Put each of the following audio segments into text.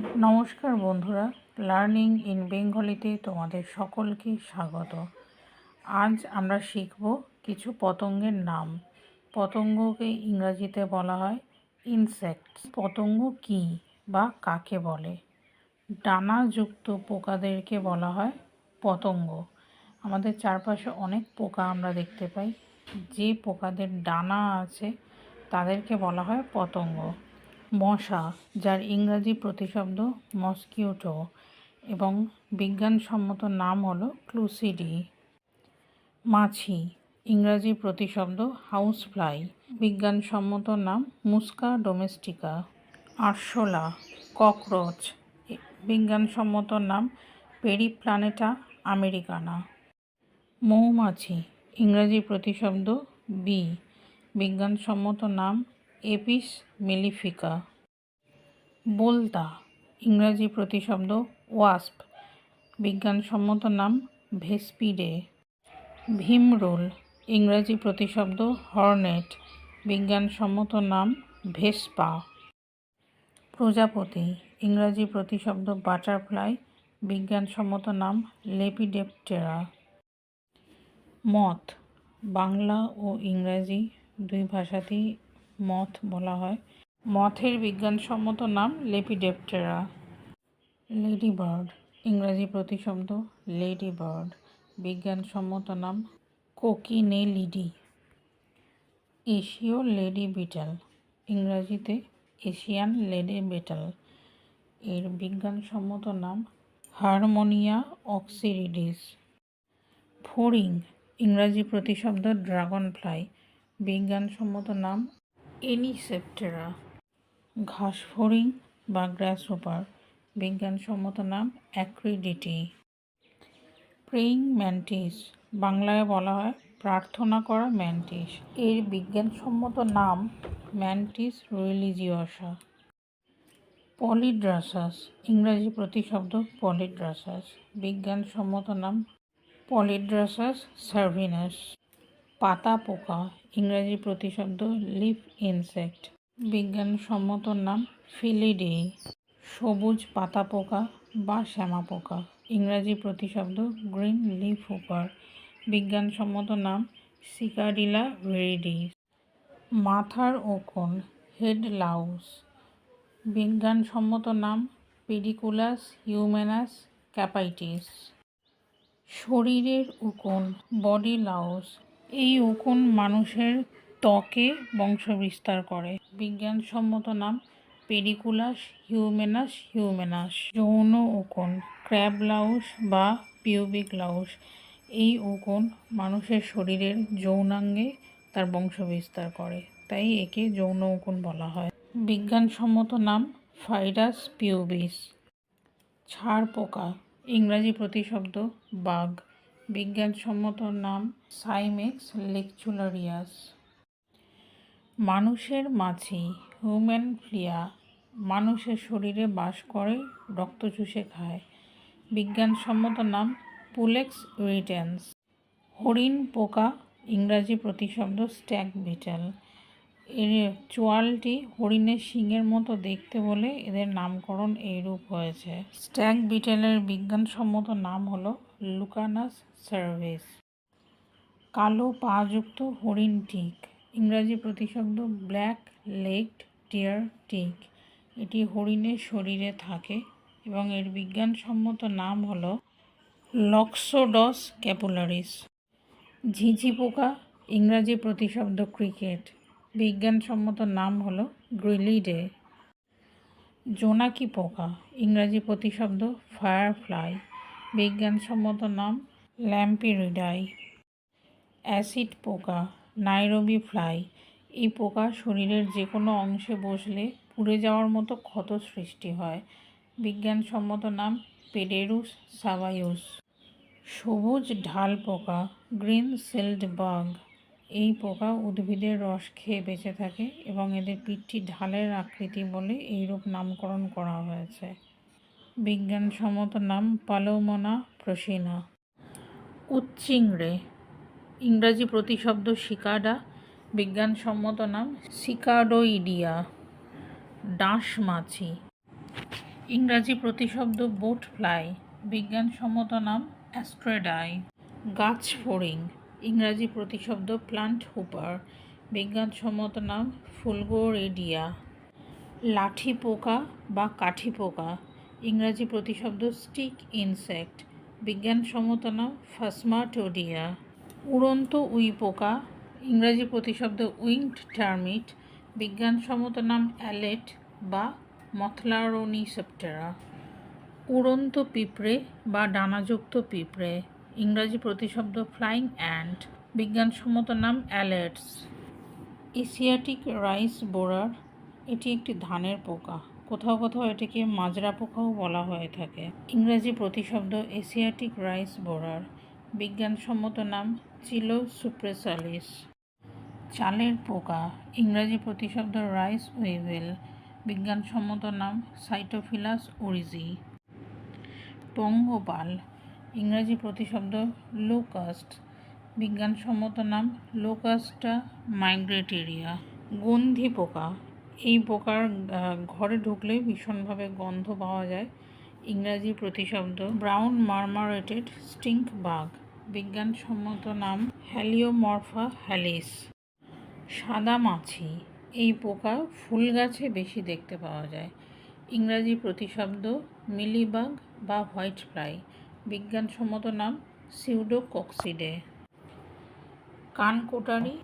নমস্কার বন্ধুরা, learning in বেঙ্গলিতে তোমাদের সকলকে স্বাগত। আজ আমরা শিখব কিছু পতঙ্গের নাম। পতঙ্গকে ইংরাজিতে বলা হয় ইনসেক্ট পতঙ্গ কী বা কাকে বলে? ডানাযুক্ত পোকাদেরকে বলা হয় পতঙ্গ। আমাদের চারপাশে অনেক পোকা আমরা দেখতে পাই। যে পোকাদের ডানা আছে, তাদেরকে বলা হয় পতঙ্গ। মশা, যার ইংরাজি প্রতিশব্দ মসকিউটো এবং বিজ্ঞানসম্মত নাম হলো ক্লুসিডি। মাছি, ইংরাজি প্রতিশব্দ হাউস ফ্লাই, বিজ্ঞানসম্মত নাম মুস্কা ডোমেস্টিকা। আরশোলা, ককরোচ বিজ্ঞানসম্মত নাম পেরিপ্লানেটা আমেরিকানা। মৌমাছি, ইংরাজি প্রতিশব্দ বি, বিজ্ঞানসম্মত নাম এপিস মেলিফিকা। বোলতা, ইংরাজি প্রতিশব্দ ওয়াস্প। বিজ্ঞানসম্মত নাম ভেসপিডে। ভীমরোল, ইংরাজি প্রতিশব্দ হর্নেট। বিজ্ঞানসম্মত নাম ভেসপা। প্রজাপতি, ইংরাজি প্রতিশব্দ বাটারফ্লাই। বিজ্ঞানসম্মত নাম লেপিডেপটেরা। মথ, বাংলা ও ইংরাজি দুই ভাষাতেই মথ বলা হয়। মথের বিজ্ঞানসম্মত নাম লেপিডেপটেরা। লেডি বার্ড ইংরাজি প্রতিশব্দ লেডি বার্ড বিজ্ঞানসম্মত নাম কোকিনেলিডি। এশীয় লেডি বিটাল, ইংরাজিতে এশিয়ান লেডি বিটাল। এর বিজ্ঞানসম্মত নাম হারমোনিয়া অক্সিরিডিস। ফড়িং ইংরাজি প্রতিশব্দ ড্রাগন ফ্লাই বিজ্ঞানসম্মত নাম এনিসেপ্টেরা ঘাসফড়িং বা গ্রাসহোপার বিজ্ঞানসম্মত নাম অ্যাক্রিডিটি। প্রেইং ম্যান্টিস, বাংলায় বলা হয় প্রার্থনা করা ম্যান্টিস। এর বিজ্ঞানসম্মত নাম ম্যান্টিস রিলিজিওসা। পলিড্রাসাস, ইংরাজি প্রতিশব্দ পলিড্রাসাস। বিজ্ঞানসম্মত নাম পলিড্রাসাস সার্ভিনাস। পাতা পোকা, ইংরাজি প্রতিশব্দ লিফ ইনসেক্ট, বিজ্ঞানসম্মত নাম ফিলিডি, সবুজ পাতা পোকা বা শ্যামা পোকা, ইংরাজি প্রতিশব্দ গ্রিন লিফ হুপার, বিজ্ঞানসম্মত নাম সিকাডিলা ভেরিডিস মাথার ওকন হেড লাউস, বিজ্ঞানসম্মত নাম পেডিকুলাস হিউম্যানাস ক্যাপাইটিস, শরীরের উকুন বডি লাউস এই উকুন মানুষের ত্বকে বংশবিস্তার করে। বিজ্ঞানসম্মত নাম পেডিকুলাস হিউমেনাস হিউমেনাস। যৌন উকুন, ক্র্যাব লাউস বা পিউবিক লাউস। এই উকুন মানুষের শরীরের যৌনাঙ্গে তার বংশবিস্তার করে, তাই একে যৌন উকুন বলা হয়। বিজ্ঞানসম্মত নাম ফাইরাস পিউবিস। ছাড় পোকা ইংরাজি প্রতিশব্দ বাঘ। বিজ্ঞানসম্মত নাম সাইমেক্স লেকচুলারিয়াস। মানুষের মাছি হিউম্যান ফ্লিয়া মানুষের শরীরে বাস করে, রক্ত চুষে খায়। বিজ্ঞানসম্মত নাম পুলেক্স ইরিটেন্স হরিণ, পোকা, ইংরাজি প্রতিশব্দ স্ট্যাক বিটেল। এর চোয়ালটি হরিণের শিংয়ের মতো দেখতে বলে এদের নামকরণ এইরূপ হয়েছে। স্ট্যাক বিটেলের বিজ্ঞানসম্মত নাম হলো লুকানাস সার্ভিস। কালো পাযুক্ত হরিণ টিক। ইংরাজি প্রতিশব্দ ব্ল্যাক লেগড টিয়ার টিক। এটি হরিণের শরীরে থাকে এবং এর বিজ্ঞানসম্মত নাম হল লক্সোডস ক্যাপুলারিস। ঝিঝি পোকা, ইংরাজি প্রতিশব্দ ক্রিকেট। বিজ্ঞানসম্মত নাম হল গ্রিলিডে। জোনাকি পোকা, ইংরাজি প্রতিশব্দ ফায়ারফ্লাই। বিজ্ঞানসম্মত নাম ল্যাম্পিরিডাই। অ্যাসিড পোকা, নাইরবি ফ্লাই। এই পোকা শরীরের যে কোনো অংশে বসলে পুড়ে যাওয়ার মতো ক্ষত সৃষ্টি হয়। বিজ্ঞানসম্মত নাম পেডেরুস সাবাইউস সবুজ ঢাল পোকা, গ্রিন সেলড বাগ এই পোকা উদ্ভিদের রস খেয়ে বেঁচে থাকে এবং এদের পিঠটি ঢালের আকৃতি বলে এইরূপ নামকরণ করা হয়েছে। বিজ্ঞানসম্মত নাম পালোমনা প্রসিনা। উচ্চিংড়ে, ইংরাজি প্রতিশব্দ সিকাডা বিজ্ঞানসম্মত নাম সিকাডোইডিয়া ডাঁশ মাছি ইংরাজি প্রতিশব্দ বোট ফ্লাই বিজ্ঞানসম্মত নাম অ্যাস্ট্রেডাই। গাছ ফড়িং ইংরাজি প্রতিশব্দ প্লান্ট হুপার বিজ্ঞানসম্মত নাম ফুলগোরেডিয়া। লাঠি পোকা বা কাঠি পোকা ইংরাজি প্রতিশব্দ স্টিক ইনসেক্ট বিজ্ঞানসম্মত নাম ফাসমাটোডিয়া। উড়ন্ত উই পোকা, ইংরাজি প্রতিশব্দ উইংড টার্মিট বিজ্ঞানসম্মত নাম অ্যালেট বা মথলারোনিসেপ্টেরা। উড়ন্ত পিঁপড়ে বা ডানাযুক্ত পিঁপড়ে, ইংরাজি প্রতিশব্দ ফ্লাইং অ্যান্ট বিজ্ঞানসম্মত নাম অ্যালেটস। এশিয়াটিক রাইস বোরার, এটি একটি ধানের পোকা। কোথাও কোথাও এটিকে মাজরা পোকাও বলা হয়ে থাকে। ইংরাজি প্রতিশব্দ এশিয়াটিক রাইস বোরার। বিজ্ঞানসম্মত নাম চিলো সুপ্রেসালিস। চালের পোকা। ইংরাজি প্রতিশব্দ রাইস উইভেল বিজ্ঞানসম্মত নাম সাইটোফিলাস ওরিজি। পঙ্গপাল। ইংরাজি প্রতিশব্দ লোকাস্ট। বিজ্ঞানসম্মত নাম লোকাস্টা মাইগ্রেটেরিয়া। গন্ধি পোকা। এই পোকার ঘরে ঢুকলে ভীষণভাবে গন্ধ পাওয়া যায়। ইংরাজি প্রতিশব্দ। ব্রাউন মার্মারেটেড স্টিঙ্ক বাগ বিজ্ঞানসম্মত নাম হ্যালিওমরফা হ্যালিস। সাদা মাছি। এই পোকা ফুল গাছে বেশি দেখতে পাওয়া যায়। ইংরাজি প্রতিশব্দ মিলিবাগ বা হোয়াইট ফ্লাই। বিজ্ঞানসম্মত নাম সিউডোকক্সিডে। কানকোটারি।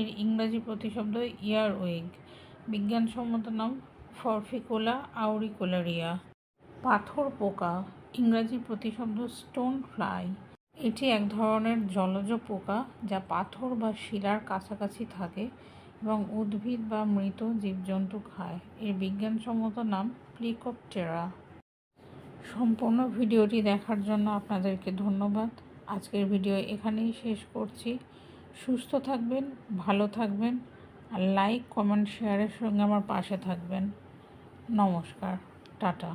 এর ইংরাজি প্রতিশব্দ ইয়ার উইগ বিজ্ঞানসম্মত নাম ফরফিকোলা আউরিকোলারিয়া। পাথর পোকা, ইংরাজি প্রতিশব্দ স্টোন ফ্লাই। এটি এক ধরনের জলজ পোকা যা পাথর বা শিলার কাছাকাছি থাকে এবং উদ্ভিদ বা মৃত জীবজন্তু খায়। এর বিজ্ঞানসম্মত নাম প্লিকোপটেরা। সম্পূর্ণ ভিডিওটি দেখার জন্য আপনাদেরকে ধন্যবাদ। আজকের ভিডিও এখানেই শেষ করছি। সুস্থ থাকবেন, ভালো থাকবেন। আর লাইক কমেন্ট শেয়ারের সঙ্গে আমার পাশে থাকবেন। নমস্কার টাটা।